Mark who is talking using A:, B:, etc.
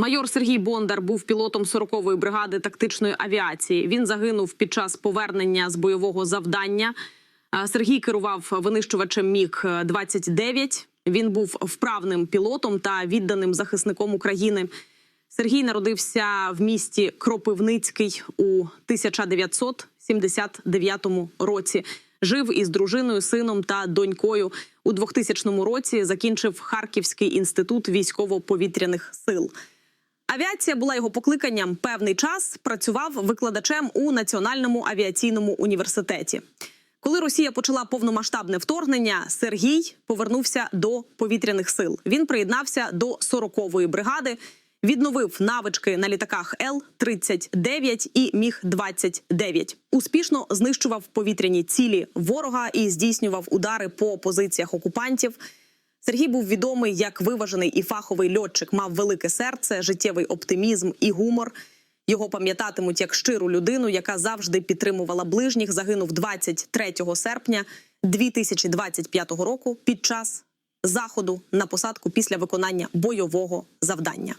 A: Майор Сергій Бондар був пілотом 40-ї бригади тактичної авіації. Він загинув під час повернення з бойового завдання. Сергій керував винищувачем Міг 29 Він був вправним пілотом та відданим захисником України. Сергій народився в місті Кропивницький у 1979 році. Жив із дружиною, сином та донькою. У 2000 році закінчив Харківський інститут військово-повітряних сил. Авіація була його покликанням. Певний час працював викладачем у Національному авіаційному університеті. Коли Росія почала повномасштабне вторгнення, Сергій повернувся до повітряних сил. Він приєднався до 40-ї бригади, відновив навички на літаках Л-39 і Міг-29. Успішно знищував повітряні цілі ворога і здійснював удари по позиціях окупантів. Сергій був відомий як виважений і фаховий льотчик, мав велике серце, життєвий оптимізм і гумор. Його пам'ятатимуть як щиру людину, яка завжди підтримувала ближніх. Загинув 23 серпня 2025 року під час заходу на посадку після виконання бойового завдання.